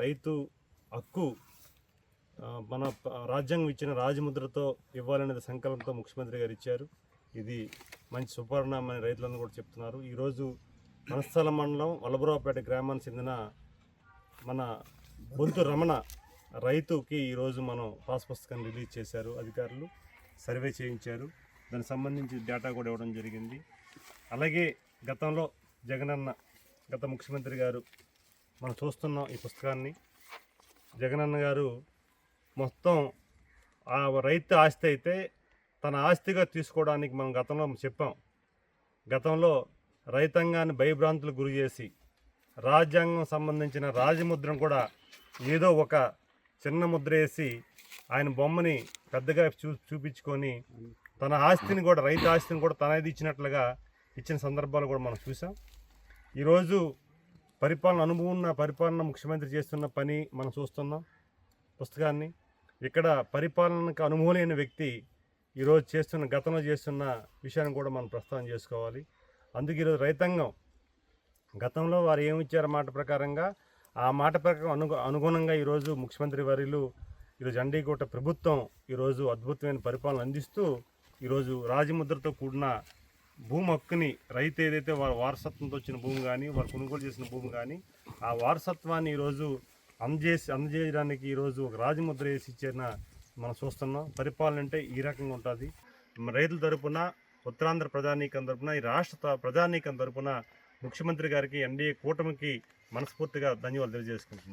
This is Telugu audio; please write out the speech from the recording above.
రైతు హక్కు మన రాజ్యాంగం ఇచ్చిన రాజముద్రతో ఇవ్వాలనేది సంకల్పంతో ముఖ్యమంత్రి గారు ఇచ్చారు. ఇది మంచి సుపరిణామని రైతులందరూ కూడా చెప్తున్నారు. ఈరోజు మనస్థల మండలం వల్లభరావుపేట గ్రామానికి చెందిన మన బొంతు రమణ రైతుకి ఈరోజు మనం పాస్ పుస్తకాన్ని రిలీజ్ చేశారు అధికారులు. సర్వే చేయించారు. దానికి సంబంధించి డేటా కూడా ఇవ్వడం జరిగింది. అలాగే గతంలో జగనన్న గత ముఖ్యమంత్రి గారు మనం చూస్తున్నాం ఈ పుస్తకాన్ని జగనన్న గారు మొత్తం ఆ రైతు ఆస్తి అయితే తన ఆస్తిగా తీసుకోవడానికి మనం గతంలో చెప్పాం. గతంలో రైతాంగాన్ని భయభ్రాంతులకు గురి చేసి రాజ్యాంగం సంబంధించిన రాజముద్రను కూడా ఏదో ఒక చిన్న ముద్ర వేసి ఆయన బొమ్మని పెద్దగా చూ చూపించుకొని తన ఆస్తిని కూడా రైతు ఆస్తిని కూడా తనది ఇచ్చినట్లుగా ఇచ్చిన సందర్భాలు కూడా మనం చూసాం ఈరోజు పరిపాలన అనుభవం ఉన్న పరిపాలన ముఖ్యమంత్రి చేస్తున్న పని మనం చూస్తున్నాం. పుస్తకాన్ని ఇక్కడ పరిపాలనకు అనుభవం లేని వ్యక్తి ఈరోజు చేస్తున్న గతంలో చేస్తున్న విషయాన్ని కూడా మనం ప్రస్తావన చేసుకోవాలి. అందుకే ఈరోజు రైతాంగం గతంలో వారు ఏమిచ్చారు మాట ప్రకారంగా ఆ మాట ప్రకారం అనుగు అనుగుణంగా ఈరోజు ముఖ్యమంత్రి వర్యులు ఈరోజు అండీకోట ప్రభుత్వం ఈరోజు అద్భుతమైన పరిపాలన అందిస్తూ ఈరోజు రాజముద్రతో కూడిన భూమి హక్కుని రైతు ఏదైతే వారి వారసత్వంతో వచ్చిన భూమి కానీ వారు కొనుగోలు చేసిన భూమి కానీ ఆ వారసత్వాన్ని ఈరోజు అందజేసి అందజేయడానికి ఈరోజు ఒక రాజముద్ర వేసి ఇచ్చిన మనం చూస్తున్నాం. పరిపాలన అంటే ఈ రకంగా ఉంటుంది. రైతుల తరపున ఉత్తరాంధ్ర ప్రజానీకం తరపున ఈ రాష్ట్ర త- ప్రజానీకం తరపున ముఖ్యమంత్రి గారికి ఎన్డీఏ కూటమికి మనస్ఫూర్తిగా ధన్యవాదాలు తెలియజేసుకుంటున్నాను